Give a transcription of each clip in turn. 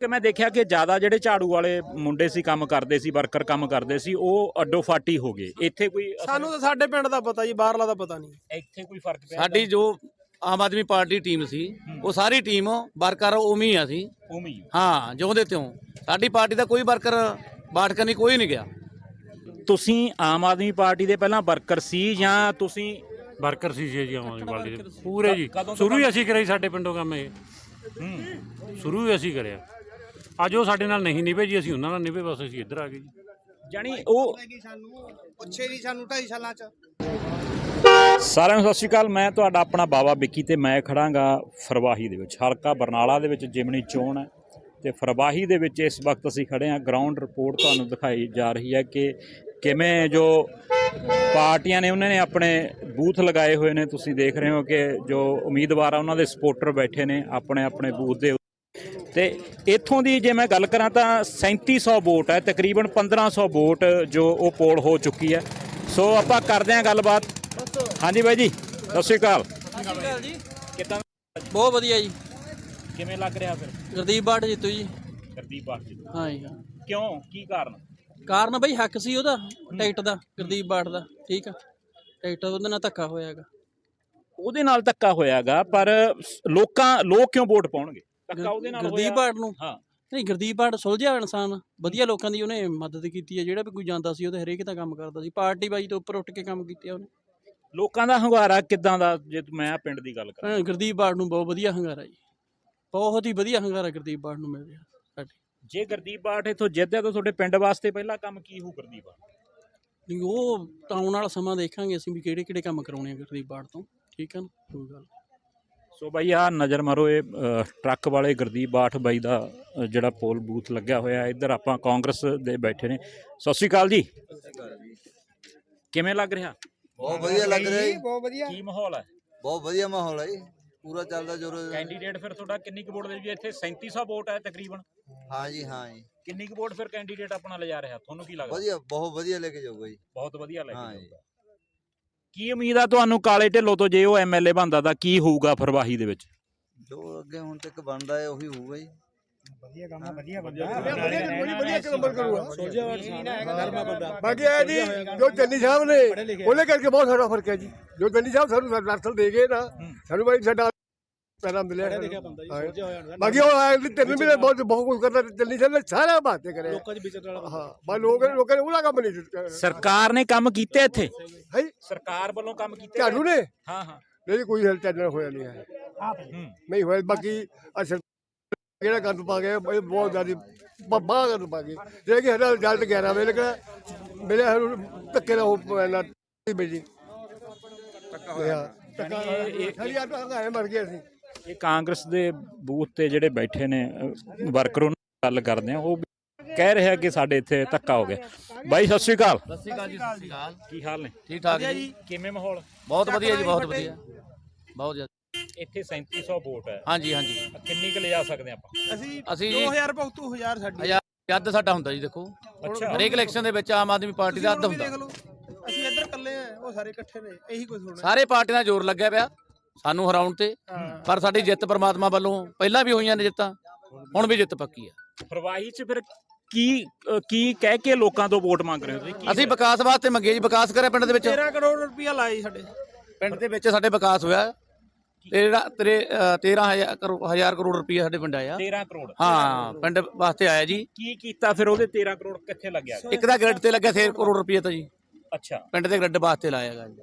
ਕਿ ਮੈਂ ਦੇਖਿਆ ਕਿ ਜ਼ਿਆਦਾ ਜਿਹੜੇ ਝਾੜੂ ਵਾਲੇ ਮੁੰਡੇ ਸੀ ਕੰਮ ਕਰਦੇ ਸੀ ਵਰਕਰ ਕੰਮ ਕਰਦੇ ਸੀ ਉਹ ਅੱਡੋ ਫਾਟੀ ਹੋ ਗਏ। ਇੱਥੇ ਕੋਈ ਸਾਨੂੰ ਤਾਂ ਸਾਡੇ ਪਿੰਡ ਦਾ ਪਤਾ ਜੀ ਬਾਹਰਲਾ ਦਾ ਪਤਾ ਨਹੀਂ। ਇੱਥੇ ਕੋਈ ਫ਼ਰਕ ਪਿਆ? ਸਾਡੀ ਜੋ ਆਮ ਆਦਮੀ ਪਾਰਟੀ ਟੀਮ ਸੀ ਉਹ ਸਾਰੀ ਟੀਮ ਵਰਕਰ ਉਵੇਂ ਹੀ ਆ ਸੀ ਉਵੇਂ ਹੀ ਹਾਂ ਜਿਉਂਦੇ ਤਿਉਂ। ਸਾਡੀ ਪਾਰਟੀ ਦਾ ਕੋਈ ਵਰਕਰ ਬਾਟ ਕਰਨੀ ਕੋਈ ਨਹੀਂ ਗਿਆ। ਤੁਸੀਂ ਆਮ ਆਦਮੀ ਪਾਰਟੀ ਦੇ ਪਹਿਲਾਂ ਵਰਕਰ ਸੀ ਜਾਂ ਤੁਸੀਂ ਵਰਕਰ ਸੀ ਜੀ ਆਮ ਆਦਮੀ ਪਾਰਟੀ ਦੇ। ਪੂਰੇ ਜੀ। ਸ਼ੁਰੂ ਹੀ ਅਸੀਂ ਕਰਿਆ ਜੀ ਸਾਡੇ ਪਿੰਡੋਂ ਕੰਮ ਇਹ। ਹੂੰ। ਸ਼ੁਰੂ ਹੀ ਅਸੀਂ ਕਰਿਆ। ਅੱਜ ਉਹ ਸਾਡੇ ਨਾਲ ਨਹੀਂ ਨਿਭੇ ਜੀ ਅਸੀਂ ਉਹਨਾਂ ਨਾਲ ਨਿਭੇ ਬਸ ਅਸੀਂ ਇੱਧਰ ਆ ਗਏ ਜੀ। ਜਾਨੀ ਉਹ ਪੁੱਛੇ ਨਹੀਂ ਸਾਨੂੰ 2.5 ਸਾਲਾਂ ਚ। ਸਾਰਿਆਂ ਨੂੰ ਸਤਿ ਸ਼੍ਰੀ ਅਕਾਲ ਮੈਂ ਤੁਹਾਡਾ ਆਪਣਾ ਬਾਬਾ ਵਿੱਕੀ ਤੇ ਮੈਂ ਖੜਾਂਗਾ ਫਰਵਾਹੀ ਦੇ ਵਿੱਚ ਹਲਕਾ ਬਰਨਾਲਾ ਦੇ ਵਿੱਚ ਜਿਮਣੀ ਚੋਣ ਹੈ ਤੇ ਫਰਵਾਹੀ ਦੇ ਵਿੱਚ ਇਸ ਵਕਤ ਅਸੀਂ ਖੜੇ ਹਾਂ। ਗਰਾਊਂਡ ਰਿਪੋਰਟ ਤੁਹਾਨੂੰ ਦਿਖਾਈ ਜਾ ਰਹੀ ਹੈ ਕਿ ਕਿਵੇਂ ਜੋ ਪਾਰਟੀਆਂ ਨੇ ਉਹਨਾਂ ਨੇ ਆਪਣੇ ਬੂਥ ਲਗਾਏ ਹੋਏ ਨੇ। ਤੁਸੀਂ ਦੇਖ ਰਹੇ ਹੋ ਕਿ ਜੋ ਉਮੀਦਵਾਰ ਆ ਉਹਨਾਂ ਦੇ ਸਪੋਰਟਰ ਬੈਠੇ ਨੇ ਆਪਣੇ ਆਪਣੇ ਬੂਥ ਦੇ ਤੇ ਇੱਥੋਂ ਦੀ ਜੇ ਮੈਂ ਗੱਲ ਕਰਾਂ ਤਾਂ 3700 ਵੋਟ ਹੈ ਤਕਰੀਬਨ 1500 ਵੋਟ ਜੋ ਉਹ ਪੋਲ ਹੋ ਚੁੱਕੀ ਹੈ। ਸੋ ਆਪਾਂ ਕਰਦੇ ਹਾਂ ਗੱਲਬਾਤ। ਹਾਂਜੀ ਬਾਈ ਜੀ ਸਤਿ ਸ਼੍ਰੀ ਅਕਾਲ। ਜੀ ਕਿਦਾਂ? ਬਹੁਤ ਵਧੀਆ ਜੀ। ਕਿਵੇਂ ਲੱਗ ਰਿਹਾ ਫਿਰ? ਗੁਰਦੀਪ ਬਾਟ ਜਿੱਤੂ ਜੀ। ਗਰਦੀਪ ਬਾਠ ਜੀ ਹਾਂ ਜੀ ਹਾਂ। ਕਿਉਂ? ਕੀ ਕਾਰਨ? ਕਾਰਨ ਬਈ ਹੱਕ ਸੀ ਉਹਦਾ ਟਿਕਟ ਦਾ ਗੁਰਦੀਪ ਬਾਟ ਦਾ ਠੀਕ ਆ। ਟਿਕਟ ਉਹਦੇ ਨਾਲ ਧੱਕਾ ਹੋਇਆਗਾ ਉਹਦੇ ਨਾਲ ਧੱਕਾ ਹੋਇਆਗਾ ਪਰ ਸ- ਲੋਕਾਂ ਲੋਕ ਕਿਉਂ ਵੋਟ ਪਾਉਣਗੇ? ਧੱਕਾ ਉਹਦੇ ਨਾਲ ਗੁਰਦੀਪ ਹੋਇਆ ਬਾਟ ਨੂੰ। ਹਾਂ। ਨਹੀਂ ਗੁਰਦੀਪ ਬਾਟ ਸੁਲਝਿਆ ਇਨਸਾਨ। ਵਧੀਆ ਲੋਕਾਂ ਦੀ ਉਹਨੇ ਮਦਦ ਕੀਤੀ ਹੈ ਜਿਹੜਾ ਵੀ ਕੋਈ ਜਾਂਦਾ ਸੀ ਉਹਦੇ ਹਰੇਕ ਦਾ ਕੰਮ ਕਰਦਾ ਸੀ। ਪਾਰਟੀ ਬਾਈ ਤੋਂ ਉੱਪਰ ਉੱਠ ਕੇ ਕੰਮ ਕੀਤੇ ਉਹਨੇ। ਲੋਕਾਂ ਦਾ ਹੰਗਾਰਾ ਕਿਦਾਂ ਦਾ ਜੇ ਮੈਂ ਪਿੰਡ ਦੀ ਗੱਲ ਕਰਾਂ। ਗੁਰਦੀਪ ਬਾਟ ਨੂੰ ਬਹੁਤ ਵਧੀਆ ਹੰਗਾਰਾ ਜੀ। ਬਹੁਤ ਹੀ ਵਧੀਆ ਹੰਗਾਰਾ ਗੁਰਦੀਪ ਬਾਟ ਨੂੰ ਮਿਲ ਰਿਹਾ ਸਾਡੇ। ਜੇ ਗਰਦੀਪ ਬਾਠ ਇਥੋਂ ਜਿੱਤਿਆ ਤਾਂ ਤੁਹਾਡੇ ਪਿੰਡ ਵਾਸਤੇ ਪਹਿਲਾ ਕੰਮ ਕੀ ਹੋਊ ਗਰਦੀਪ ਬਾਠ ਨਹੀਂ ਉਹ ਤਾਂ ਆਉਣ ਵਾਲਾ ਸਮਾਂ ਦੇਖਾਂਗੇ ਅਸੀਂ ਵੀ ਕਿਹੜੇ ਕਿਹੜੇ ਕੰਮ ਕਰਾਉਣੇ ਆ ਗੁਰਦੀਪ ਬਾਟ ਤੋਂ। ਠੀਕ ਹੈ ਨਾ? ਕੋਈ ਗੱਲ ਸੋ ਬਾਈ ਆ ਨਜ਼ਰ ਮਾਰੋ ਇਹ ਟਰੱਕ ਵਾਲੇ ਗਰਦੀਪ ਬਾਠ ਬਾਈ ਦਾ ਜਿਹੜਾ ਪੋਲ ਬੂਥ ਲੱਗਿਆ ਹੋਇਆ ਇੱਧਰ ਆਪਾਂ ਕਾਂਗਰਸ ਦੇ ਬੈਠੇ ਨੇ। ਸਤਿ ਸ਼੍ਰੀ ਅਕਾਲ ਜੀ। ਕਿਵੇਂ ਲੱਗ ਰਿਹਾ? ਬਹੁਤ ਵਧੀਆ ਲੱਗ ਰਿਹਾ ਜੀ। ਬਹੁਤ ਵਧੀਆ। ਕੀ ਮਾਹੌਲ ਹੈ? ਬਹੁਤ ਵਧੀਆ ਮਾਹੌਲ ਹੈ ਜੀ। ਪੂਰਾ ਚੱਲਦਾ ਜੋਰ ਕੈਂਡੀਡੇਟ ਫਿਰ ਤੁਹਾਡਾ ਕਿੰਨੀ ਕੁ ਵੋਟ ਦੇ ਜੀ ਇੱਥੇ 3700 ਵੋਟ ਹੈ ਤਕਰੀਬਨ। ਹਾਂ ਜੀ ਹਾਂ ਜੀ। ਕਿੰਨੀ ਕੁ ਵੋਟ ਫਿਰ ਕੈਂਡੀਡੇਟ ਆਪਣਾ ਲਿਜਾ ਰਿਹਾ? ਤੁਹਾਨੂੰ ਕੀ ਲੱਗਦਾ? ਵਧੀਆ ਬਹੁਤ ਵਧੀਆ ਲੈ ਕੇ ਜਾਊਗਾ ਜੀ। ਬਹੁਤ ਵਧੀਆ ਲੈ ਹਾਂ ਕੇ ਜੀ। ਜਾਊਗਾ। ਕੀ ਉਮੀਦ ਆ ਤੁਹਾਨੂੰ ਕਾਲੇ ਢਿੱਲੋਂ ਤੋਂ ਜੇ ਉਹ ਐਮਐਲਏ ਬਣਦਾ ਤਾਂ ਕੀ ਹੋਊਗਾ ਫਰਵਾਹੀ ਦੇ ਵਿੱਚ? ਜੋ ਅੱਗੇ ਹੁਣ ਤੱਕ ਬਣਦਾ ਹੈ ਉਹੀ ਹੋਊਗਾ ਜੀ। ਵਧੀਆ ਕੰਮ ਆ ਵਧੀਆ ਬੰਦਾ। ਵਧੀਆ ਵਧੀਆ ਕੰਮ ਕਰੂਗਾ ਸੋਝਿਆ ਨਰਮਾ ਬੰਦਾ। ਬਾਕੀ ਇਹ ਜੀ ਜੋ ਚੰਨੀ ਸਾਹਿਬ ਨੇ ਉਹਨੇ ਕਰਕੇ ਬਹੁਤ ਸਾਰਾ ਫ਼ਰਕ ਹੈ ਜੀ। ਜੋ ਚੰਨੀ ਸਾਹਿਬ ਸਾਨੂੰ ਦਰਸਲ ਦੇ ਗਏ ਨਾ ਸਾਨੂੰ ਬਾਈ ਸਾਡਾ ਪੈਰਾ ਮਿਲਿਆ ਹਾਂ। ਬਾਕੀ ਉਹ ਆਏ ਵੀ ਤਿੰਨ ਮਹੀਨੇ ਬਹੁਤ ਬਹੁਤ ਕੁਝ ਕਰਦਾ ਚੰਨੀ ਸਾਹਿਬ ਨੇ ਸਾਰਾ ਬਾਤੇ ਕਰਿਆ। ਲੋਕਾਂ ਦੇ ਵਿਚਰ ਵਾਲਾ ਹਾਂ ਬਾ ਲੋਕ ਲੋਕਾਂ ਨੇ ਉਹਦਾ ਕੰਮ ਨਹੀਂ ਦਿੱਤਾ। ਸਰਕਾਰ ਨੇ ਕੰਮ ਕੀਤੇ ਇੱਥੇ? ਹੈ? ਸਰਕਾਰ ਵੱਲੋਂ ਕੰਮ ਕੀਤੇ ਝਾੜੂ ਨੇ? ਹਾਂ ਹਾਂ। ਨਹੀਂ ਕੋਈ ਹਲ ਚੱਲਣ ਹੋਇਆ ਨਹੀਂ ਹੈ। ਹੂੰ। ਨਹੀਂ ਹੋਇਆ ਬਾਕੀ ਅਸਰ ਜਿਹੜਾ ਗੰਦ ਪਾ ਗਏ ਇਹ ਬਹੁਤ ਜ਼ਿਆਦਾ ਬੱਬਾ ਗੰਦ ਪਾ ਗਏ ਜੇ ਕਿ ਹਰਾ ਰਿਜ਼ਲਟ 11 ਵਜੇ ਨਿਕਲਿਆ ਮੇਰੇ ਹਰ ਧੱਕੇ ਨਾਲ ਉਹ ਪੈਣਾ ਬੇਜੀ ਟੱਕਾ ਹੋਇਆ। ਟੱਕਾ ਖਾਲੀ ਆ ਹੰਗਾਏ ਮਰ ਗਏ ਅਸੀਂ। ਇਹ ਕਾਂਗਰਸ ਦੇ ਬੂਥ ਤੇ ਜਿਹੜੇ ਬੈਠੇ ਨੇ ਵਰਕਰ ਉਹਨਾਂ ਨਾਲ ਗੱਲ ਕਰਦੇ ਆ ਉਹ ਕਹਿ ਰਿਹਾ ਕਿ ਸਾਡੇ ਇੱਥੇ ਧੱਕਾ ਹੋ ਗਿਆ। ਬਾਈ ਸਤਿ ਸ਼੍ਰੀ ਅਕਾਲ। ਸਤਿ ਸ਼੍ਰੀ ਅਕਾਲ ਜੀ ਸਤਿ ਸ਼੍ਰੀ ਅਕਾਲ। ਕੀ ਹਾਲ ਨੇ? ਠੀਕ ਠਾਕ ਜੀ। ਕਿਵੇਂ ਮਾਹੌਲ? ਬਹੁਤ ਵਧੀਆ ਜੀ ਬਹੁਤ ਵਧੀਆ। ਬਹੁਤ ਜ਼ਿਆਦਾ ਇੱਥੇ 3700 ਵੋਟ ਹੈ। ਹਾਂਜੀ ਹਾਂਜੀ। ਕਿੰਨੀ ਕੁ ਲਿਜਾ ਸਕਦੇ ਆਪਾਂ? ਅਸੀਂ ਅਸੀਂ 2000 ਭਗਤੂ 1000 ਸਾਡੀ ਅੱਧ ਸਾਡਾ ਹੁੰਦਾ ਜੀ ਦੇਖੋ। ਹਰੇਕ ਇਲੈਕਸ਼ਨ ਦੇ ਵਿੱਚ ਆਮ ਆਦਮੀ ਪਾਰਟੀ ਦਾ ਅੱਧ ਹੁੰਦਾ। ਅਸੀਂ ਇੱਧਰ ਇਕੱਲੇ ਆ ਉਹ ਸਾਰੇ ਇਕੱਠੇ ਨੇ ਇਹੀ ਕੁਝ ਹੋਣਾ। ਸਾਰੇ ਪਾਰਟੀਆਂ ਦਾ ਜ਼ੋਰ ਲੱਗਿਆ ਪਿਆ। ਸਾਨੂੰ ਹਰਾਉਣ ਤੇ ਪਰ ਸਾਡੀ ਜਿੱਤ ਪਰਮਾਤਮਾ ਵੱਲੋਂ ਪਹਿਲਾਂ ਵੀ ਹੋਈਆਂ ਨੇ ਜਿੱਤਾਂ ਹੁਣ ਵੀ ਜਿੱਤ ਪੱਕੀ ਆ। ਫਰਵਾਹੀ 'ਚ ਫਿਰ ਕੀ ਕੀ ਕਹਿ ਕੇ ਲੋਕਾਂ ਤੋਂ ਵੋਟ ਮੰਗ ਰਹੇ ਹੋ ਤੁਸੀਂ? ਅਸੀਂ ਵਿਕਾਸ ਵਾਸਤੇ ਮੰਗੇ ਜੀ ਵਿਕਾਸ ਕਰਿਆ ਪਿੰਡ ਦੇ ਵਿੱਚ। 13 ਕਰੋੜ ਰੁਪਇਆ ਲਾਏ ਸਾਡੇ। ਪਿੰਡ ਦੇ ਵਿੱਚ ਸਾਡੇ ਵਿਕਾਸ ਹੋਇਆ। ਤੇਰਾ ਤੇਰੇ 13000 ਕਰੋੜ ਰੁਪਏ ਸਾਡੇ ਪਿੰਡ ਆਇਆ। 13 ਕਰੋੜ। ਹਾਂ ਪਿੰਡ ਵਾਸਤੇ ਆਇਆ ਜੀ। ਕੀ ਕੀਤਾ ਫਿਰ ਉਹਦੇ 13 ਕਰੋੜ ਕਿੱਥੇ ਲੱਗਿਆ? ਇੱਕ ਦਾ ਗ੍ਰਿਡ ਤੇ ਲੱਗਿਆ 6 ਕਰੋੜ ਰੁਪਏ ਤਾਂ ਜੀ। ਅੱਛਾ। ਪਿੰਡ ਦੇ ਗ੍ਰਿਡ ਵਾਸਤੇ ਲਾਇਆ ਜੀ।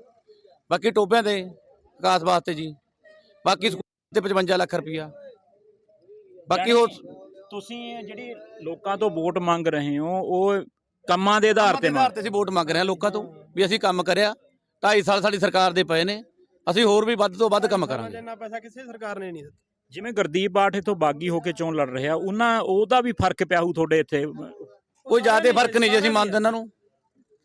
ਬਾਕੀ ਟੋਬਿਆਂ ਦੇ ਵਿਕਾਸ ਵਾਸਤੇ ਜੀ। ਬਾਕੀ ਸਕੂਲ ਤੇ 55 ਲੱਖ ਰੁਪਇਆ ਬਾਕੀ ਉਹ ਤੁਸੀਂ ਜਿਹੜੀ ਲੋਕਾਂ ਤੋਂ ਵੋਟ ਮੰਗ ਰਹੇ ਹੋ ਉਹ ਕੰਮਾਂ ਦੇ ਆਧਾਰ ਤੇ ਆਧਾਰ ਮੰਗ ਤੇ ਅਸੀਂ ਵੋਟ ਮੰਗ ਰਹੇ ਹਾਂ ਲੋਕਾਂ ਤੋਂ ਵੀ ਅਸੀਂ ਕੰਮ ਕਰਿਆ 2.5 ਸਾਲ ਸਾਡੀ ਸਰਕਾਰ ਦੇ ਪਏ ਨੇ ਅਸੀਂ ਹੋਰ ਵੀ ਵੱਧ ਤੋਂ ਵੱਧ ਕੰਮ ਕਰਾਂਗੇ। ਜਿੰਨਾ ਪੈਸਾ ਕਿਸੇ ਸਰਕਾਰ ਨੇ ਨਹੀਂ ਦਿੱਤਾ। ਜਿਵੇਂ ਗੁਰਦੀਪ ਬਾਠ ਇਥੋਂ ਬਾਗੀ ਹੋ ਕੇ ਚੋਣ ਲੜ ਰਿਹਾ ਉਹਨਾਂ ਉਹਦਾ ਵੀ ਫ਼ਰਕ ਪਿਆ ਹੋਊ ਤੁਹਾਡੇ ਇੱਥੇ। ਕੋਈ ਜ਼ਿਆਦਾ ਫ਼ਰਕ ਨਹੀਂ ਜੀ ਅਸੀਂ ਮੰਨਦੇ ਇਹਨਾਂ ਨੂੰ।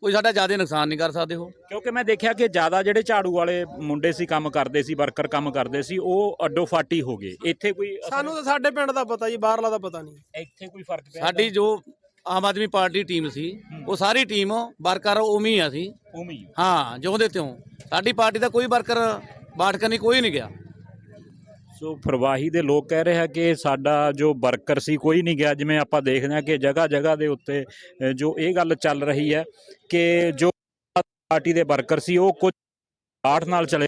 ਕੋਈ ਸਾਡਾ ਜ਼ਿਆਦਾ ਨੁਕਸਾਨ ਨਹੀਂ ਕਰ ਸਕਦੇ ਉਹ। ਕਿਉਂਕਿ ਮੈਂ ਦੇਖਿਆ ਕਿ ਜ਼ਿਆਦਾ ਜਿਹੜੇ ਝਾੜੂ ਵਾਲੇ ਮੁੰਡੇ ਸੀ ਕੰਮ ਕਰਦੇ ਸੀ ਵਰਕਰ ਕੰਮ ਕਰਦੇ ਸੀ ਉਹ ਅੱਡੋ ਫਾਟੀ ਹੋ ਗਏ। ਇੱਥੇ ਕੋਈ ਅਸਰ- ਸਾਨੂੰ ਤਾਂ ਸਾਡੇ ਪਿੰਡ ਦਾ ਪਤਾ ਜੀ ਬਾਹਰਲਾ ਦਾ ਪਤਾ ਨਹੀਂ। ਇੱਥੇ ਕੋਈ ਫ਼ਰਕ ਪਿਆ ਸਾਡੀ ਜੋ ਆਮ ਆਦਮੀ ਪਾਰਟੀ ਟੀਮ ਸੀ ਉਹ ਸਾਰੀ ਟੀਮ ਵਰਕਰ ਉਵੇਂ ਹੀ ਆ ਸੀ। ਉਵੇਂ ਹੀ ਹਾਂ ਜਿਉਂਦੇ ਤਿਉਂ। ਸਾਡੀ ਪਾਰਟੀ ਦਾ ਕੋਈ ਵਰਕਰ ਬਾਟ ਕਰਨੀ ਕੋਈ ਨਹੀਂ ਗਿਆ। ਸੋ ਪ੍ਰਵਾਹੀ ਦੇ ਲੋਕ ਕਹਿ ਰਹੇ ਆ ਕਿ ਸਾਡਾ ਜੋ ਵਰਕਰ ਸੀ, ਕੋਈ ਨਹੀਂ ਗਿਆ। ਜਿਵੇਂ ਆਪਾਂ ਦੇਖਦੇ ਹਾਂ ਕਿ ਜਗ੍ਹਾ ਜਗ੍ਹਾ ਦੇ ਉੱਤੇ ਜੋ ਇਹ ਗੱਲ ਚੱਲ ਰਹੀ ਹੈ ਕਿ ਜੋ ਪਾਰਟੀ ਦੇ ਵਰਕਰ ਸੀ, ਉਹ ਕੁਝ ਆਠ ਨਾਲ ਚਲੇ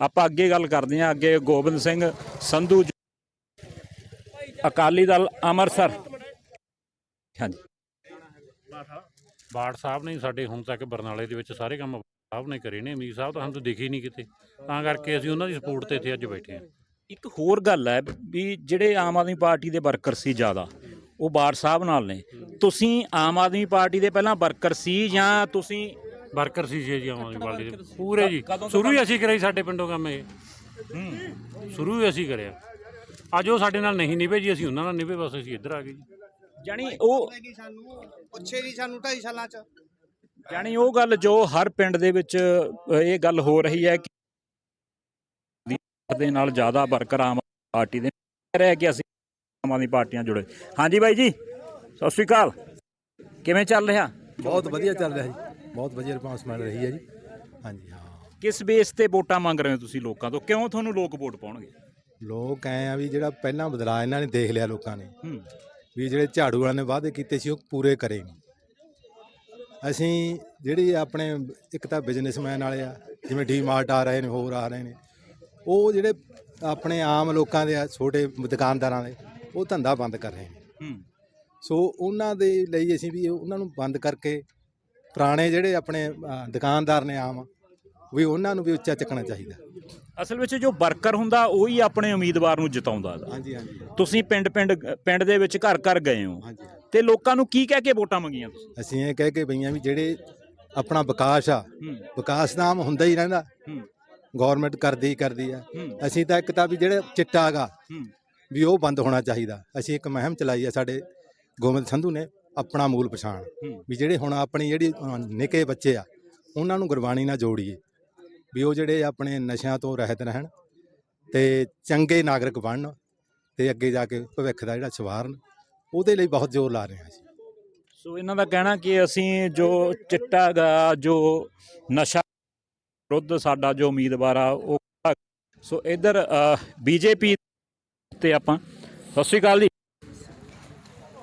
ਆਪਾਂ ਅੱਗੇ ਗੱਲ ਕਰਦੇ ਹਾਂ ਅੱਗੇ ਗੋਬਿੰਦ ਸਿੰਘ ਸੰਧੂ ਅਕਾਲੀ ਦਲ ਅੰਮ੍ਰਿਤਸਰ। ਹਾਂਜੀ। ਬਾੜ ਸਾਹਿਬ ਨੇ ਸਾਡੇ ਹੁਣ ਤੱਕ ਬਰਨਾਲੇ ਦੇ ਵਿੱਚ ਸਾਰੇ ਕੰਮ ਸਾਹਿਬ ਨੇ ਕਰੇ ਨੇ। ਅਮੀਰ ਸਾਹਿਬ ਤਾਂ ਸਾਨੂੰ ਤਾਂ ਦਿਖੇ ਨਹੀਂ ਕਿਤੇ। ਤਾਂ ਕਰਕੇ ਅਸੀਂ ਉਹਨਾਂ ਦੀ ਸਪੋਰਟ ਤੇ ਇੱਥੇ ਅੱਜ ਬੈਠੇ ਹਾਂ। ਇੱਕ ਹੋਰ ਗੱਲ ਹੈ ਵੀ ਜਿਹੜੇ ਆਮ ਆਦਮੀ ਪਾਰਟੀ ਦੇ ਵਰਕਰ ਸੀ ਜ਼ਿਆਦਾ ਉਹ ਬਾੜ ਸਾਹਿਬ ਨਾਲ ਨੇ। ਤੁਸੀਂ ਆਮ ਆਦਮੀ ਪਾਰਟੀ ਦੇ ਪਹਿਲਾਂ ਵਰਕਰ ਸੀ ਜਾਂ ਤੁਸੀਂ ਵਰਕਰ ਸੀ ਜੀ ਆਮ ਆਦਮੀ ਪਾਰਟੀ ਦੇ। ਪੂਰੇ ਜੀ। ਸ਼ੁਰੂ ਹੀ ਅਸੀਂ ਕਰਾਈ ਸਾਡੇ ਪਿੰਡੋਂ ਕੰਮ ਇਹ। ਸ਼ੁਰੂ ਹੀ ਅਸੀਂ ਕਰਿਆ। ਅੱਜ ਉਹ ਸਾਡੇ ਨਾਲ ਨਹੀਂ ਨਿਭੇ ਜੀ ਅਸੀਂ ਉਹਨਾਂ ਨਾਲ ਨਿਭੇ ਬਸ ਅਸੀਂ ਇੱਧਰ ਆ ਗਏ ਜੀ। ਜਾਣੀ ਉਹ ਪੁੱਛੇ ਨਹੀਂ ਸਾਨੂੰ 2.5 ਸਾਲਾਂ ਚ। ਜਾਣੀ ਉਹ ਗੱਲ ਜੋ ਹਰ ਪਿੰਡ ਦੇ ਵਿੱਚ ਇਹ ਗੱਲ ਹੋ ਰਹੀ ਹੈ ਦੇ ਨਾਲ ਜ਼ਿਆਦਾ ਵਰਕਰ ਆਮ ਪਾਰਟੀ ਦੇ ਰਿਹਾ ਕਿ ਅਸੀਂ ਆਮ ਆਦਮੀ ਪਾਰਟੀਆਂ ਜੁੜੇ। ਹਾਂਜੀ ਬਾਈ ਜੀ ਸਤਿ ਸ਼੍ਰੀ ਅਕਾਲ। ਕਿਵੇਂ ਚੱਲ ਰਿਹਾ? ਬਹੁਤ ਵਧੀਆ ਚੱਲ ਰਿਹਾ ਜੀ। ਬਹੁਤ ਵਧੀਆ ਰਿਸਪਾਂਸ ਮਿਲ ਰਹੀ ਹੈ ਜੀ। ਹਾਂਜੀ ਹਾਂ। ਕਿਸ ਬੇਸ ਤੇ ਵੋਟਾਂ ਮੰਗ ਰਹੇ ਹੋ ਤੁਸੀਂ ਲੋਕਾਂ ਤੋਂ? ਕਿਉਂ ਤੁਹਾਨੂੰ ਲੋਕ ਵੋਟ ਪਾਉਣਗੇ? ਲੋਕ ਐ ਆ ਵੀ ਜਿਹੜਾ ਪਹਿਲਾਂ ਬਦਲਾਅ ਇਹਨਾਂ ਨੇ ਦੇਖ ਲਿਆ ਲੋਕਾਂ ਨੇ। ਹੂੰ। ਵੀ ਜਿਹੜੇ ਝਾੜੂ ਵਾਲਿਆਂ ਨੇ ਵਾਅਦੇ ਕੀਤੇ ਸੀ ਉਹ ਪੂਰੇ ਕਰੇ ਨਹੀਂ ਅਸੀਂ ਜਿਹੜੀ ਆਪਣੇ ਇੱਕ ਤਾਂ ਬਿਜ਼ਨਸਮੈਨ ਵਾਲੇ ਆ ਜਿਵੇਂ ਡੀਮਾਰਟ ਆ ਰਹੇ ਨੇ ਹੋਰ ਆ ਰਹੇ ਨੇ। ਉਹ ਜਿਹੜੇ ਆਪਣੇ ਆਮ ਲੋਕਾਂ ਦੇ ਆ ਛੋਟੇ ਦੁਕਾਨਦਾਰਾਂ ਦੇ ਉਹ ਧੰਦਾ ਬੰਦ ਕਰ ਰਹੇ ਨੇ। ਹੂੰ। ਸੋ ਉਹਨਾਂ ਦੇ ਲਈ ਅਸੀਂ ਵੀ ਉਹਨਾਂ ਨੂੰ ਬੰਦ ਕਰਕੇ ਪੁਰਾਣੇ ਜਿਹੜੇ ਆਪਣੇ ਅ, ਦੁਕਾਨਦਾਰ ਨੇ ਆਮ ਵੀ ਉਹਨਾਂ ਨੂੰ ਵੀ ਉੱਚਾ ਚੱਕਣਾ ਚਾਹੀਦਾ। ਅਸਲ ਵਿੱਚ ਜੋ ਵਰਕਰ ਹੁੰਦਾ ਉਹ ਹੀ ਆਪਣੇ ਉਮੀਦਵਾਰ ਨੂੰ ਜਿਤਾਉਂਦਾ ਹਾਂਜੀ ਹਾਂਜੀ। ਤੁਸੀਂ ਪਿੰਡ ਪਿੰਡ ਪਿੰਡ ਦੇ ਵਿੱਚ ਘਰ ਘਰ ਗਏ ਹੋ। ਹਾਂਜੀ। ਤੇ ਲੋਕਾਂ ਨੂੰ ਕੀ ਕਹਿ ਕੇ ਵੋਟਾਂ ਮੰਗੀਆਂ ਤੁਸੀਂ? ਅਸੀਂ ਇਹ ਕਹਿ ਕੇ ਬਈਆਂ ਵੀ ਜਿਹੜੇ ਆਪਣਾ ਵਿਕਾਸ ਆ ਹੂੰ। ਵਿਕਾਸ ਆਮ ਹੁੰਦਾ ਹੀ ਰਹਿੰਦਾ। ਹੂੰ। ਗਵਰਨਮੈਂਟ ਕਰਦੀ ਹੀ ਕਰਦੀ ਆ। ਅਸੀਂ ਤਾਂ ਇੱਕ ਤਾਂ ਵੀ ਜਿਹੜੇ ਚਿੱਟਾ ਗਾ ਹੂੰ। ਵੀ ਉਹ ਬੰਦ ਹੋਣਾ ਚਾਹੀਦਾ। ਅਸੀਂ ਇੱਕ ਮੁਹਿੰਮ ਚਲਾਈ ਆ ਸਾਡੇ ਗੋਬਿੰਦ ਸੰਧੂ ਨੇ ਆਪਣਾ ਮੂਲ ਪਛਾਣ। ਵੀ ਜਿਹੜੇ ਹੁਣ ਆਪਣੀ ਜਿਹੜੀ ਨਿੱਕੇ ਬੱਚੇ ਆ ਉਹਨਾਂ ਨੂੰ ਗੁਰਬਾਣੀ ਨਾਲ ਜੋੜੀਏ। ਵੀ ਉਹ ਜਿਹੜੇ ਆਪਣੇ ਨਸ਼ਿਆਂ ਤੋਂ ਰਹਿਤ ਰਹਿਣ ਤੇ ਚੰਗੇ ਨਾਗਰਿਕ ਬਣਨ ਤੇ ਅੱਗੇ ਜਾ ਕੇ ਭਵਿੱਖ ਦਾ ਜਿਹੜਾ ਸਵਾਰਨ ਉਹਦੇ ਲਈ ਬਹੁਤ ਜ਼ੋਰ ਲਾ ਰਹੇ ਹਾਂ ਅਸੀਂ। ਸੋ ਇਹਨਾਂ ਦਾ ਕਹਿਣਾ ਕਿ ਅਸੀਂ ਜੋ ਚਿੱਟਾ ਗਾ ਜੋ ਨਸ਼ਾ ਵਿਰੁੱਧ ਸਾਡਾ ਜੋ ਉਮੀਦਵਾਰ ਆ ਉਹ ਸੋ ਇਧਰ ਬੀਜੇਪੀ ਤੇ ਆਪਾਂ। ਸਤਿ ਸ਼੍ਰੀ ਅਕਾਲ ਜੀ।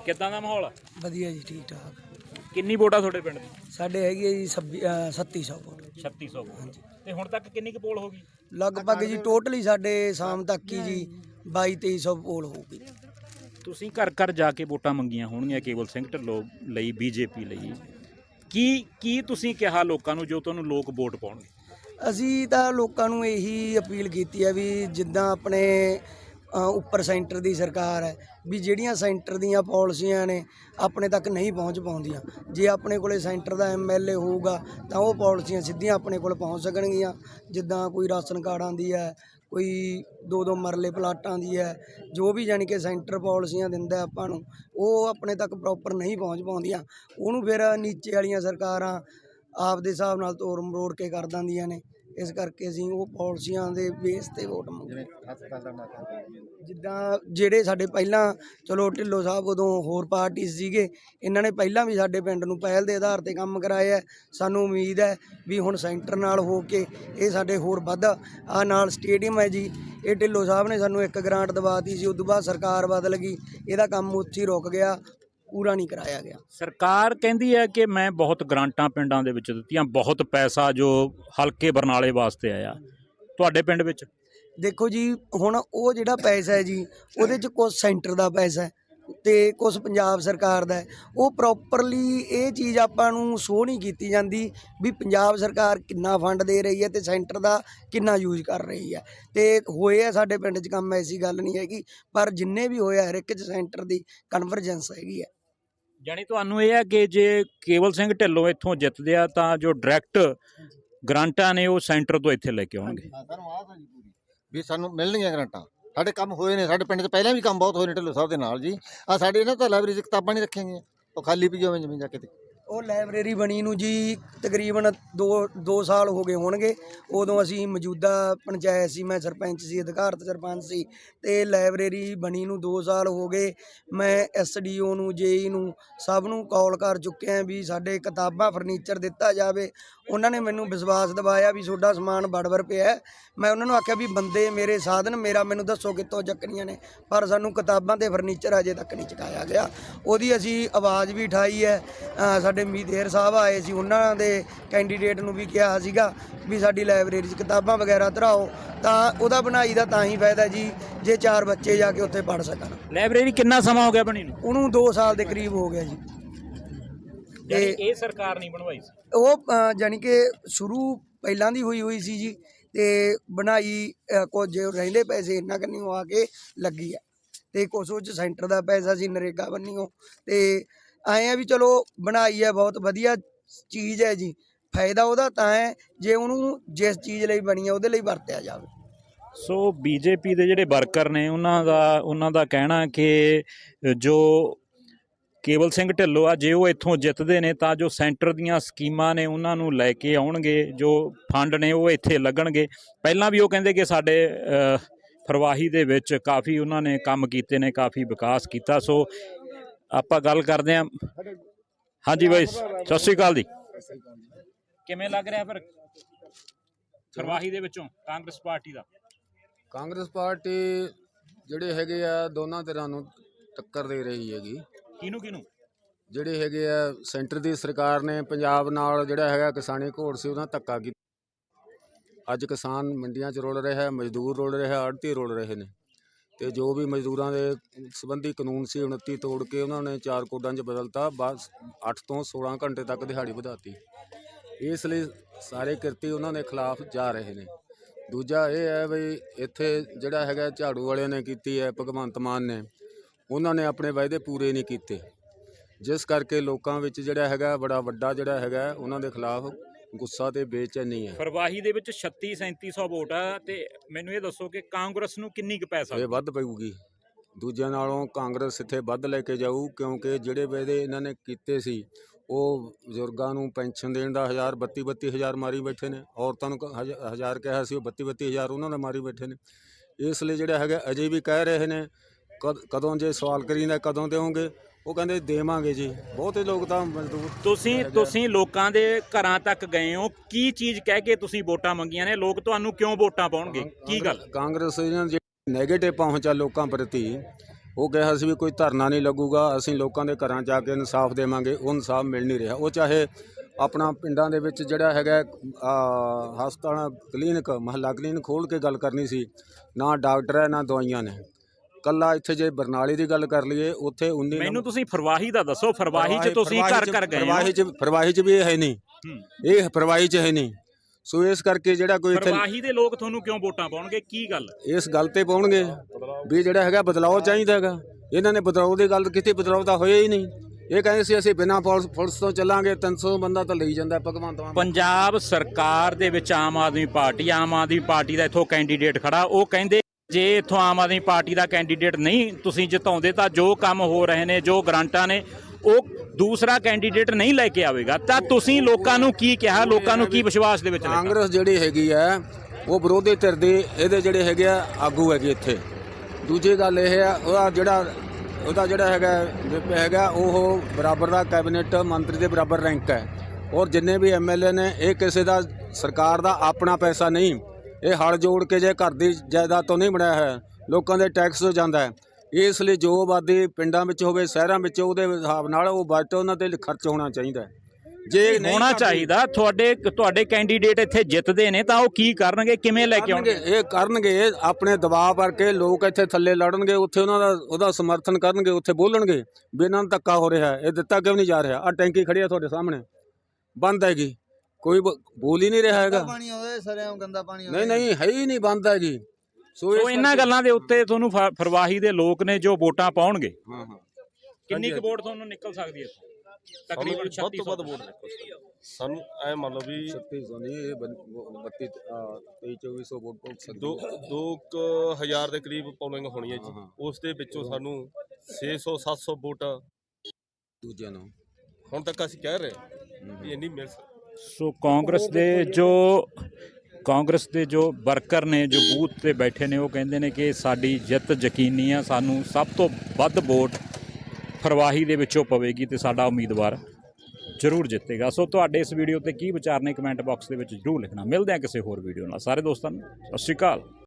ਕਿੱਦਾਂ ਦਾ ਮਾਹੌਲ ਆ? ਵਧੀਆ ਜੀ ਠੀਕ ਠਾਕ। ਕਿੰਨੀ ਵੋਟਾਂ ਤੁਹਾਡੇ ਪਿੰਡ ਦੀ ਸਾਡੇ ਹੈਗੀ ਹੈ ਜੀ 3700 ਵੋਟ। 3600 ਵੋਟ। ਤੇ ਹੁਣ ਤੱਕ ਕਿੰਨੀ ਕੁ ਪੋਲ ਹੋ ਗਈ? ਲਗਭਗ ਜੀ ਟੋਟਲੀ ਸਾਡੇ ਸ਼ਾਮ ਤੱਕ ਹੀ ਜੀ 22 2300 ਪੋਲ ਹੋਊਗੀ। ਤੁਸੀਂ ਘਰ ਘਰ ਜਾ ਕੇ ਵੋਟਾਂ ਮੰਗੀਆਂ ਹੋਣਗੀਆਂ ਕੇਵਲ ਸਿੰਘ ਢਿੱਲੋਂ ਲਈ ਬੀਜੇਪੀ ਲਈ। ਕੀ ਕੀ ਤੁਸੀਂ ਕਿਹਾ ਲੋਕਾਂ ਨੂੰ ਜੋ ਤੁਹਾਨੂੰ ਲੋਕ ਵੋਟ ਪਾਉਣਗੇ? ਅਸੀਂ ਤਾਂ ਲੋਕਾਂ ਨੂੰ ਇਹੀ ਅਪੀਲ ਕੀਤੀ ਹੈ ਵੀ ਜਿੱਦਾਂ ਆਪਣੇ ਉੱਪਰ ਸੈਂਟਰ ਦੀ ਸਰਕਾਰ ਹੈ, ਵੀ ਜਿਹੜੀਆਂ ਸੈਂਟਰ ਦੀਆਂ ਪਾਲਿਸੀਆਂ ਨੇ, ਆਪਣੇ ਤੱਕ ਨਹੀਂ ਪਹੁੰਚ ਪਾਉਂਦੀਆਂ। ਜੇ ਆਪਣੇ ਕੋਲੇ ਸੈਂਟਰ ਦਾ ਐਮਐਲਏ ਹੋਊਗਾ, ਤਾਂ ਉਹ ਪਾਲਿਸੀਆਂ ਸਿੱਧੀਆਂ ਆਪਣੇ ਕੋਲ ਪਹੁੰਚ ਸਕਣਗੀਆਂ। ਜਿੱਦਾਂ ਕੋਈ ਰਾਸ਼ਨ ਕਾਰਡਾਂ ਦੀ ਹੈ, ਕੋਈ ਦੋ ਦੋ ਮਰਲੇ ਪਲਾਟਾਂ ਦੀ ਹੈ, ਜੋ ਵੀ ਜਾਣੀ ਕਿ ਸੈਂਟਰ ਪਾਲਿਸੀਆਂ ਦਿੰਦਾ ਆਪਾਂ ਨੂੰ, ਉਹ ਆਪਣੇ ਤੱਕ ਪ੍ਰੋਪਰ ਨਹੀਂ ਪਹੁੰਚ ਪਾਉਂਦੀਆਂ। ਉਹਨੂੰ ਫਿਰ ਨੀਚੇ ਵਾਲੀਆਂ ਸਰਕਾਰਾਂ ਆਪ ਦੇ ਹਿਸਾਬ ਨਾਲ ਤੋੜ ਮਰੋੜ ਕੇ ਕਰ ਦਿੰਦੀਆਂ ਨੇ। ਇਸ ਕਰਕੇ ਅਸੀਂ ਉਹ ਪਾਲਿਸੀਆਂ ਦੇ ਬੇਸ ਤੇ ਵੋਟ ਮੰਗਦੇ ਜਿੱਦਾਂ ਜਿਹੜੇ ਸਾਡੇ ਪਹਿਲਾਂ ਚਲੋ ਢਿੱਲੋਂ ਸਾਹਿਬ ਉਦੋਂ ਹੋਰ ਪਾਰਟੀ ਸੀਗੇ ਇਹਨਾਂ ਨੇ ਪਹਿਲਾਂ ਵੀ ਸਾਡੇ ਪਿੰਡ ਨੂੰ ਪਹਿਲ ਦੇ ਆਧਾਰ ਤੇ ਕੰਮ ਕਰਾਇਆ। ਸਾਨੂੰ ਉਮੀਦ ਹੈ ਵੀ ਹੁਣ ਸੈਂਟਰ ਨਾਲ ਹੋ ਕੇ ਇਹ ਸਾਡੇ ਹੋਰ ਵੱਧ ਆ ਨਾਲ ਸਟੇਡੀਅਮ ਹੈ ਜੀ। ਇਹ ਢਿੱਲੋਂ ਸਾਹਿਬ ਨੇ ਸਾਨੂੰ ਇੱਕ ਗ੍ਰਾਂਟ ਦਵਾਤੀ ਸੀ ਉਸ ਤੋਂ ਬਾਅਦ ਸਰਕਾਰ ਬਦਲ ਗਈ। ਇਹਦਾ ਕੰਮ ਉੱਥੇ ਰੁਕ ਗਿਆ। ਪੂਰਾ ਨਹੀਂ ਕਰਾਇਆ ਗਿਆ। ਸਰਕਾਰ ਕਹਿੰਦੀ ਹੈ ਕਿ ਮੈਂ ਬਹੁਤ ਗ੍ਰਾਂਟਾਂ ਪਿੰਡਾਂ ਦੇ ਵਿੱਚ ਦਿੱਤੀਆਂ ਬਹੁਤ ਪੈਸਾ ਜੋ ਹਲਕੇ ਬਰਨਾਲੇ ਵਾਸਤੇ ਆਇਆ। ਤੁਹਾਡੇ ਪਿੰਡ ਵਿੱਚ? ਦੇਖੋ ਜੀ ਹੁਣ ਉਹ ਜਿਹੜਾ ਪੈਸਾ ਹੈ ਜੀ ਉਹਦੇ ਚ ਕੁਝ ਸੈਂਟਰ ਦਾ ਪੈਸਾ ਹੈ ਤੇ ਕੁਝ ਪੰਜਾਬ ਸਰਕਾਰ ਦਾ ਹੈ। ਉਹ ਪ੍ਰੋਪਰਲੀ ਇਹ ਚੀਜ਼ ਆਪਾਂ ਨੂੰ ਸ਼ੋ ਨਹੀਂ ਕੀਤੀ ਜਾਂਦੀ ਵੀ ਪੰਜਾਬ ਸਰਕਾਰ ਕਿੰਨਾ ਫੰਡ ਦੇ ਰਹੀ ਹੈ ਤੇ ਸੈਂਟਰ ਦਾ ਕਿੰਨਾ ਯੂਜ਼ ਕਰ ਰਹੀ ਹੈ। ਤੇ ਹੋਏ ਆ ਸਾਡੇ ਪਿੰਡ 'ਚ ਕੰਮ ਐਸੀ ਗੱਲ ਨਹੀਂ ਹੈਗੀ ਪਰ ਜਿੰਨੇ ਵੀ ਹੋਇਆ ਹਰ ਇੱਕ 'ਚ ਸੈਂਟਰ ਦੀ ਕਨਵਰਜੈਂਸ ਹੈਗੀ ਹੈ। ਜਾਣੀ ਤੁਹਾਨੂੰ ਇਹ ਹੈ ਕਿ ਜੇ ਕੇਵਲ ਸਿੰਘ ਢਿੱਲੋਂ ਇੱਥੋਂ ਜਿੱਤਦੇ ਆ, ਤਾਂ ਜੋ ਡਾਇਰੈਕਟ ਗ੍ਰਾਂਟਾਂ ਨੇ ਉਹ ਸੈਂਟਰ ਤੋਂ ਇੱਥੇ ਲੈ ਕੇ ਆਉਣਗੇ। ਸਾਨੂੰ ਆਸ ਹੈ ਜੀ ਪੂਰੀ, ਵੀ ਸਾਨੂੰ ਮਿਲਣਗੀਆਂ ਗਰੰਟਾਂ। ਸਾਡੇ ਕੰਮ ਹੋਏ ਨੇ, ਸਾਡੇ ਪਿੰਡ 'ਚ ਪਹਿਲਾਂ ਵੀ ਕੰਮ ਬਹੁਤ ਹੋਏ ਨੇ ਢਿੱਲੋਂ ਸਾਹਿਬ ਦੇ ਨਾਲ ਜੀ। ਆ ਸਾਡੇ ਇਹਨਾਂ ਤਾਂ ਲਾਇਬ੍ਰੇਰੀ 'ਚ ਕਿਤਾਬਾਂ ਨਹੀਂ ਰੱਖੀਆਂ ਗਈਆਂ, ਉਹ ਖਾਲੀ ਪਈ ਹੋਵੇ ਜ਼ਮੀਨ ਜਾ ਕੇ ਤੇ ਉਹ ਲਾਇਬ੍ਰੇਰੀ ਬਣੀ ਨੂੰ ਜੀ ਤਕਰੀਬਨ 2 2 ਸਾਲ ਹੋ ਗਏ ਹੋਣਗੇ। ਉਦੋਂ ਅਸੀਂ ਮੌਜੂਦਾ ਪੰਚਾਇਤ ਸੀ, ਮੈਂ ਸਰਪੰਚ ਸੀ, ਅਧਿਕਾਰਤ ਸਰਪੰਚ ਸੀ ਤੇ ਲਾਇਬ੍ਰੇਰੀ ਬਣੀ ਨੂੰ 2 ਸਾਲ ਹੋ ਗਏ। ਮੈਂ ਐਸਡੀਓ ਨੂੰ ਜੇਈ ਨੂੰ ਸਭ ਨੂੰ ਕਾਲ ਕਰ ਚੁੱਕਿਆ ਵੀ ਸਾਡੇ ਕਿਤਾਬਾਂ, ਫਰਨੀਚਰ ਦਿੱਤਾ ਜਾਵੇ। ਉਹਨਾਂ ਨੇ ਮੈਨੂੰ ਵਿਸ਼ਵਾਸ ਦਿਵਾਇਆ ਵੀ ਤੁਹਾਡਾ ਸਮਾਨ ਬੜਬੜ ਪਿਆ ਮੈਂ ਉਹਨਾਂ ਨੂੰ ਆਖਿਆ ਵੀ ਬੰਦੇ ਮੇਰੇ ਸਾਧਨ, ਮੇਰਾ ਮੈਨੂੰ ਦੱਸੋ ਕਿੱਥੋਂ ਚੱਕਣੀਆਂ ਨੇ, ਪਰ ਸਾਨੂੰ ਕਿਤਾਬਾਂ ਤੇ ਫਰਨੀਚਰ ਅਜੇ ਤੱਕ ਨਹੀਂ ਚੁਕਾਇਆ ਗਿਆ। ਉਹਦੀ ਅਸੀਂ ਆਵਾਜ਼ ਵੀ ਉਠਾਈ ਹੈ। ਸਾਡੇ ਸਾਡੇ ਮੀਤੇਰ ਸਾਹਿਬ ਆਏ ਸੀ ਉਹਨਾਂ ਦੇ ਕੈਂਡੀਡੇਟ ਨੂੰ ਵੀ ਕਿਹਾ ਸੀਗਾ ਵੀ ਸਾਡੀ ਲਾਇਬ੍ਰੇਰੀ 'ਚ ਕਿਤਾਬਾਂ ਵਗੈਰਾ ਧਰਾਓ। ਤਾਂ ਉਹਦਾ ਬਣਾਈ ਦਾ ਤਾਂ ਹੀ ਫਾਇਦਾ ਜੀ ਜੇ ਚਾਰ ਬੱਚੇ ਜਾ ਕੇ ਉੱਥੇ ਪੜ੍ਹ ਸਕਣ। ਲਾਇਬ੍ਰੇਰੀ ਕਿੰਨਾ ਸਮਾਂ ਹੋ ਗਿਆ ਬਣੀ ਨੂੰ? ਉਹਨੂੰ 2 ਸਾਲ ਦੇ ਕਰੀਬ ਹੋ ਗਿਆ ਜੀ। ਯਾਨੀ ਇਹ ਸਰਕਾਰ ਨਹੀਂ ਬਣਵਾਈ ਸੀ? ਉਹ ਜਾਣੀ ਕਿ ਸ਼ੁਰੂ ਪਹਿਲਾਂ ਦੀ ਹੋਈ ਹੋਈ ਸੀ ਜੀ ਤੇ ਬਣਾਈ ਕੁਝ ਰਹਿੰਦੇ ਪੈਸੇ ਇੰਨਾ ਕੰਨੀ ਆ ਕੇ ਲੱਗੀ ਆ। ਤੇ ਕੁਛ ਉਹ 'ਚ ਸੈਂਟਰ ਦਾ ਪੈਸਾ ਸੀ ਨਰੇਗਾ ਬੰਨੀਓ। ਤੇ ਆਏ ਆ ਵੀ ਚਲੋ ਬਣਾਈ ਹੈ ਬਹੁਤ ਵਧੀਆ ਚੀਜ਼ ਹੈ ਜੀ। ਫਾਇਦਾ ਉਹਦਾ ਤਾਂ ਹੈ ਜੇ ਉਹਨੂੰ ਜਿਸ ਚੀਜ਼ ਲਈ ਬਣੀ ਹੈ ਉਹਦੇ ਲਈ ਵਰਤਿਆ ਜਾਵੇ। ਸੋ ਬੀਜੇਪੀ ਦੇ ਜਿਹੜੇ ਵਰਕਰ ਨੇ, ਉਹਨਾਂ ਦਾ ਉਹਨਾਂ ਦਾ ਕਹਿਣਾ ਕਿ ਜੋ ਕੇਵਲ ਸਿੰਘ ਢਿੱਲੋਂ ਆ, ਜੇ ਉਹ ਇੱਥੋਂ ਜਿੱਤਦੇ ਨੇ, ਤਾਂ ਜੋ ਸੈਂਟਰ ਦੀਆਂ ਸਕੀਮਾਂ ਨੇ ਉਹਨਾਂ ਨੂੰ ਲੈ ਕੇ ਆਉਣਗੇ, ਜੋ ਫੰਡ ਨੇ ਉਹ ਇੱਥੇ ਲੱਗਣਗੇ। ਪਹਿਲਾਂ ਵੀ ਉਹ ਕਹਿੰਦੇ ਕਿ ਸਾਡੇ ਫਰਵਾਹੀ ਦੇ ਵਿੱਚ ਕਾਫੀ ਉਹਨਾਂ ਨੇ ਕੰਮ ਕੀਤੇ ਨੇ, ਕਾਫੀ ਵਿਕਾਸ ਕੀਤਾ। ਸੋ ਆਪਾਂ ਗੱਲ ਕਰਦੇ ਹਾਂ। ਹਾਂਜੀ ਬਾਈ ਸਤਿ ਸ਼੍ਰੀ ਅਕਾਲ ਜੀ। ਕਿਵੇਂ ਲੱਗ ਰਿਹਾ ਫਿਰ ਫਰਵਾਹੀ ਦੇ ਵਿੱਚੋਂ ਕਾਂਗਰਸ ਪਾਰਟੀ ਦਾ? ਕਾਂਗਰਸ ਪਾਰਟੀ ਜਿਹੜੇ ਹੈਗੇ ਆ ਦੋਨਾਂ ਧਿਰਾਂ ਨੂੰ ਟੱਕਰ ਦੇ ਰਹੀ ਹੈਗੀ। ਕਿਹਨੂੰ ਕਿਹਨੂੰ? ਜਿਹੜੇ ਹੈਗੇ ਆ ਸੈਂਟਰ ਦੀ ਸਰਕਾਰ ਨੇ ਪੰਜਾਬ ਨਾਲ ਜਿਹੜਾ ਹੈਗਾ ਕਿਸਾਨੀ ਘੋੜ ਸੀ ਉਹਨਾਂ ਧੱਕਾ ਕੀਤਾ। ਅੱਜ ਕਿਸਾਨ ਮੰਡੀਆਂ 'ਚ ਰੁਲ ਰਿਹਾ ਹੈ ਮਜ਼ਦੂਰ ਰੁਲ ਰਿਹਾ ਆੜਤੀ ਰੁਲ ਰਹੇ ਨੇ। ਤੇ ਜੋ ਵੀ ਮਜ਼ਦੂਰਾਂ ਦੇ ਸੰਬੰਧੀ ਕਾਨੂੰਨ ਸੀ 29 ਤੋੜ ਕੇ ਉਹਨਾਂ ਨੇ ਚਾਰ ਕੋਡਾਂ 'ਚ ਬਦਲਤਾ, ਬਸ 8 ਤੋਂ 16 ਘੰਟੇ ਤੱਕ ਦਿਹਾੜੀ ਵਧਾਤੀ। ਇਸ ਲਈ ਸਾਰੇ ਕਿਰਤੀ ਉਹਨਾਂ ਦੇ ਖਿਲਾਫ ਜਾ ਰਹੇ ਨੇ। ਦੂਜਾ ਇਹ ਹੈ ਵੀ ਇੱਥੇ ਜਿਹੜਾ ਹੈਗਾ ਝਾੜੂ ਵਾਲਿਆਂ ਨੇ ਕੀਤੀ ਹੈ, ਭਗਵੰਤ ਮਾਨ ਨੇ, ਉਹਨਾਂ ਨੇ ਆਪਣੇ ਵਾਅਦੇ ਪੂਰੇ ਨਹੀਂ ਕੀਤੇ। ਜਿਸ ਕਰਕੇ ਲੋਕਾਂ ਵਿੱਚ ਜਿਹੜਾ ਹੈਗਾ ਬੜਾ ਵੱਡਾ ਜਿਹੜਾ ਹੈਗਾ ਉਹਨਾਂ ਦੇ ਖਿਲਾਫ ਗੁੱਸਾ ਤੇ ਬੇਚੈਨੀ ਹੈ। ਫਰਵਾਹੀ ਦੇ ਵਿੱਚ 36 3700 ਵੋਟ ਆ ਤੇ ਮੈਨੂੰ ਇਹ ਦੱਸੋ ਕਿ ਕਾਂਗਰਸ ਨੂੰ ਕਿੰਨੀ ਕੁ ਪੈ ਇਹ ਸਕਦੀ ਵੱਧ ਪਊਗੀ। ਦੂਜਿਆਂ ਨਾਲੋਂ ਕਾਂਗਰਸ ਇੱਥੇ ਵੱਧ ਲੈ ਕੇ ਜਾਊ ਕਿਉਂਕਿ ਜਿਹੜੇ ਵਾਅਦੇ ਇਹਨਾਂ ਨੇ ਕੀਤੇ ਸੀ ਉਹ ਬਜ਼ੁਰਗਾਂ ਨੂੰ ਪੈਨਸ਼ਨ ਦੇਣ ਦਾ ਹਜ਼ਾਰ ਬੱਤੀ ਬੱਤੀ ਹਜ਼ਾਰ ਮਾਰੀ ਬੈਠੇ ਨੇ। ਔਰਤਾਂ ਨੂੰ ਹਜ਼ਾਰ ਕਿਹਾ ਸੀ ਉਹ ਬੱਤੀ ਬੱਤੀ ਹਜ਼ਾਰ ਉਹਨਾਂ ਨੇ ਮਾਰੀ ਬੈਠੇ ਨੇ। ਇਸ ਲਈ ਜਿਹੜਾ ਹੈਗਾ ਅਜੇ ਵੀ ਕਹਿ ਰਹੇ ਨੇ ਕਦੋਂ ਜੇ ਸਵਾਲ ਕਰੀਦਾ ਕਦੋਂ ਦੇਵੋਗੇ? ਉਹ ਕਹਿੰਦੇ ਦੇਵਾਂਗੇ ਜੀ। ਬਹੁਤੇ ਲੋਕ ਤਾਂ ਮਜ਼ਦੂਰ ਤੁਸੀਂ। ਤੁਸੀਂ ਲੋਕਾਂ ਦੇ ਘਰਾਂ ਤੱਕ ਗਏ ਹੋ। ਕੀ ਚੀਜ਼ ਕਹਿ ਕੇ ਤੁਸੀਂ ਵੋਟਾਂ ਮੰਗੀਆਂ ਨੇ? ਲੋਕ ਤੁਹਾਨੂੰ ਕਿਉਂ ਵੋਟਾਂ ਪਾਉਣਗੇ? ਕੀ ਗੱਲ? ਕਾਂਗਰਸ ਇਹਨਾਂ ਦੀ ਨੈਗੇਟਿਵ ਪਹੁੰਚ ਲੋਕਾਂ ਪ੍ਰਤੀ ਉਹ ਕਿਹਾ ਸੀ ਵੀ ਕੋਈ ਧਰਨਾ ਨਹੀਂ ਲੱਗੂਗਾ ਅਸੀਂ ਲੋਕਾਂ ਦੇ ਘਰਾਂ ਜਾ ਕੇ ਇਨਸਾਫ ਦੇਵਾਂਗੇ ਉਹ ਇਨਸਾਫ ਮਿਲ ਨਹੀਂ ਰਿਹਾ। ਉਹ ਚਾਹੇ ਆਪਣਾ ਪਿੰਡਾਂ ਦੇ ਵਿੱਚ ਜਿਹੜਾ ਹੈਗਾ ਹਸਪਤਾਲ ਕਲੀਨਿਕ ਮਹੱਲਾ ਕਲੀਨਿਕ ਖੋਲ ਕੇ ਗੱਲ ਕਰਨੀ ਸੀ ਨਾ ਡਾਕਟਰ ਹੈ ਨਾ ਦਵਾਈਆਂ ਨੇ। ਕੱਲਾ ਇੱਥੇ ਜੇ ਬਰਨਾਲੇ ਦੀ ਗੱਲ ਕਰ ਲਈਏ ਉੱਥੇ 19 ਮੈਨੂੰ ਤੁਸੀਂ ਫਰਵਾਹੀ ਦਾ ਦੱਸੋ ਫਰਵਾਹੀ 'ਚ ਤੁਸੀਂ ਘਰ ਘਰ ਗਏ ਹੋ। ਫਰਵਾਹੀ ਚ ਫਰਵਾਹੀ ਚ ਵੀ ਇਹ ਹੈ ਨਹੀਂ। ਹੂੰ। ਇਹ ਫਰਵਾਹੀ ਚ ਹੈ ਨਹੀਂ। ਸੋ ਇਸ ਕਰਕੇ ਜਿਹੜਾ ਕੋਈ ਇੱਥੇ ਫਰਵਾਹੀ ਦੇ ਲੋਕ ਤੁਹਾਨੂੰ ਕਿਉਂ ਵੋਟਾਂ ਪਾਉਣਗੇ? ਕੀ ਗੱਲ? ਇਸ ਗੱਲ ਤੇ ਪਾਉਣਗੇ ਵੀ ਜਿਹੜਾ ਹੈਗਾ ਬਦਲਾਅ ਚਾਹੀਦਾ ਹੈਗਾ। ਇਹਨਾਂ ਨੇ ਬਦਲਾਅ ਦੀ ਗੱਲ ਕੀਤੀ ਬਦਲਾਅ ਤਾਂ ਹੋਇਆ ਹੀ ਨਹੀਂ। ਇਹ ਕਹਿੰਦੇ ਸੀ ਅਸੀਂ ਬਿਨਾਂ ਪੁਲਿਸ ਪੁਲਿਸ ਤੋਂ ਚੱਲਾਂਗੇ 300 ਬੰਦਾ ਤਾਂ ਲਈ ਜਾਂਦਾ ਭਗਵੰਤ ਮਾਨ ਪੰਜਾਬ ਸਰਕਾਰ ਦੇ ਵਿੱਚ ਆਮ ਆਦਮੀ ਪਾਰਟੀ ਆਮ ਆਦਮੀ ਪਾਰਟੀ ਦਾ ਇੱਥੋਂ ਕੈਂਡੀਡੇਟ ਖੜਾ ਉਹ ਕਹਿੰਦੇ ਜੇ ਇੱਥੋਂ ਆਮ ਆਦਮੀ ਪਾਰਟੀ ਦਾ ਕੈਂਡੀਡੇਟ ਨਹੀਂ ਤੁਸੀਂ ਜਿਤਾਉਂਦੇ ਤਾਂ ਜੋ ਕੰਮ ਹੋ ਰਹੇ ਨੇ, ਜੋ ਗ੍ਰਾਂਟਾਂ ਨੇ, ਉਹ ਦੂਸਰਾ ਕੈਂਡੀਡੇਟ ਨਹੀਂ ਲੈ ਕੇ ਆਵੇਗਾ। ਤਾਂ ਤੁਸੀਂ ਲੋਕਾਂ ਨੂੰ ਕੀ ਕਿਹਾ? ਲੋਕਾਂ ਨੂੰ ਕੀ ਵਿਸ਼ਵਾਸ ਦੇ ਵਿੱਚ ਲਿਆ ਕਾਂਗਰਸ ਜਿਹੜੀ ਹੈਗੀ ਹੈ, ਉਹ ਵਿਰੋਧੀ ਧਿਰ ਦੇ ਇਹਦੇ ਜਿਹੜੇ ਹੈਗੇ ਆ, ਆਗੂ ਹੈਗੇ ਇੱਥੇ। ਦੂਜੀ ਗੱਲ ਇਹ ਹੈ ਉਹਦਾ ਜਿਹੜਾ ਉਹਦਾ ਜਿਹੜਾ ਹੈਗਾ ਵਿਪ ਹੈਗਾ, ਉਹ ਬਰਾਬਰ ਦਾ ਕੈਬਨਿਟ ਮੰਤਰੀ ਦੇ ਬਰਾਬਰ ਰੈਂਕ ਹੈ। ਔਰ ਜਿੰਨੇ ਵੀ ਐਮਐਲਏ ਨੇ, ਇਹ ਕਿਸੇ ਦਾ, ਸਰਕਾਰ ਦਾ ਆਪਣਾ ਪੈਸਾ ਨਹੀਂ ਇਹ ਹਲ ਜੋੜ ਕੇ ਜੇ ਘਰ ਦੀ ਜਾਇਦਾਦ ਤੋਂ ਨਹੀਂ ਬਣਾਇਆ ਹੈ ਲੋਕਾਂ ਦੇ ਟੈਕਸ ਤੋਂ ਜਾਂਦਾ ਹੈ। ਇਸ ਲਈ ਜੋ ਆਬਾਦੀ ਪਿੰਡਾਂ ਵਿੱਚ ਹੋਵੇ ਸ਼ਹਿਰਾਂ ਵਿੱਚ ਉਹਦੇ ਹਿਸਾਬ ਨਾਲ ਉਹ ਬਜਟ ਉਹਨਾਂ ਤੇ ਖਰਚ ਹੋਣਾ ਚਾਹੀਦਾ ਹੈ। ਜੇ ਹੋਣਾ ਚਾਹੀਦਾ ਤੁਹਾਡੇ ਤੁਹਾਡੇ ਕੈਂਡੀਡੇਟ ਇੱਥੇ ਜਿੱਤਦੇ ਨੇ ਤਾਂ ਉਹ ਕੀ ਕਰਨਗੇ ਕਿਵੇਂ ਲੈ ਕੇ ਆਉਣਗੇ? ਇਹ ਕਰਨਗੇ ਆਪਣੇ ਦਬਾਅ ਕਰਕੇ ਲੋਕ ਇੱਥੇ ਥੱਲੇ ਲੜਨਗੇ ਉੱਥੇ ਉਹਨਾਂ ਦਾ ਉਹਦਾ ਸਮਰਥਨ ਕਰਨਗੇ ਉੱਥੇ ਬੋਲਣਗੇ ਵੀ ਇਹਨਾਂ ਨੂੰ ਧੱਕਾ ਹੋ ਰਿਹਾ ਇਹ ਦਿੱਤਾ ਕਿਉਂ ਨਹੀਂ ਜਾ ਰਿਹਾ? ਆ ਟੈਂਕੀ ਖੜੀ ਆ ਤੁਹਾਡੇ ਸਾਹਮਣੇ ਬੰਦ ਹੈਗੀ। ਕੋਈ ਬ- ਬੋਲ ਹੀ ਨਹੀਂ ਰਿਹਾ ਹੈਗਾ। ਪਾਣੀ ਆਉਂਦਾ ਸਰਿਆਮ ਗੰਦਾ ਪਾਣੀ ਨਹੀਂ ਨਹੀਂ ਹੈ ਹੀ ਨਹੀਂ ਬੰਦ ਹੈਗੀ ਸੋ ਸੋ ਇਹਨਾਂ ਗੱਲਾਂ ਦੇ ਉੱਤੇ ਤੁਹਾਨੂੰ ਫ- ਫਰਵਾਹੀ ਦੇ ਲੋਕ ਨੇ ਜੋ ਵੋਟਾਂ ਪਾਉਣਗੇ। ਹਾਂ ਹਾਂ। ਕਿੰਨੀ ਕੁ ਵੋਟ ਤੁਹਾਨੂੰ ਨਿਕਲ ਸਕਦੀ ਹੈ ਇੱਥੋਂ? ਤਕਰੀਬਨ 3600 ਸਾਨੂੰ ਐ ਮੰਨ ਲਓ ਵੀ 3600 ਨਹੀਂ ਇਹ 32 23 2400 ਵੋਟ ਪਹੁੰਚ ਸਕਦੀ ਦੋ ਦੋ ਕੁ ਹਜ਼ਾਰ ਦੇ ਕਰੀਬ ਪੋਲਿੰਗ ਹੋਣੀ ਹੈ ਹਾਂ, ਜੀ ਹਾਂ। ਉਸ ਦੇ ਵਿੱਚੋਂ ਸਾਨੂੰ 600 700 ਵੋਟ ਦੂਜਿਆਂ ਨੂੰ। ਹੁਣ ਤੱਕ ਅਸੀਂ ਕਹਿ ਰਹੇ ਹਾਂ ਵੀ ਇੰਨੀ ਮਿਲ ਸਕਦੀ ਸੋ ਕਾਂਗਰਸ ਦੇ ਜੋ, ਕਾਂਗਰਸ ਦੇ ਜੋ ਵਰਕਰ ਨੇ, ਜੋ ਬੂਥ ਤੇ ਬੈਠੇ ਨੇ, ਉਹ ਕਹਿੰਦੇ ਨੇ ਕਿ ਸਾਡੀ ਜਿੱਤ ਯਕੀਨੀ ਆ, ਸਾਨੂੰ ਸਭ ਤੋਂ ਵੱਧ ਵੋਟ ਫਰਵਾਹੀ ਦੇ ਵਿੱਚੋਂ ਪਵੇਗੀ ਤੇ ਸਾਡਾ ਉਮੀਦਵਾਰ ਜ਼ਰੂਰ ਜਿੱਤੇਗਾ। ਸੋ ਤੁਹਾਡੇ ਇਸ ਵੀਡੀਓ ਤੇ ਕੀ ਵਿਚਾਰ ਨੇ, ਕਮੈਂਟ ਬਾਕਸ ਦੇ ਵਿੱਚ ਜ਼ਰੂਰ ਲਿਖਣਾ। ਮਿਲਦੇ ਆ ਕਿਸੇ ਹੋਰ ਵੀਡੀਓ ਨਾਲ। ਸਾਰੇ ਦੋਸਤਾਂ ਨੂੰ, ਸਤਿ ਸ਼੍ਰੀ ਅਕਾਲ।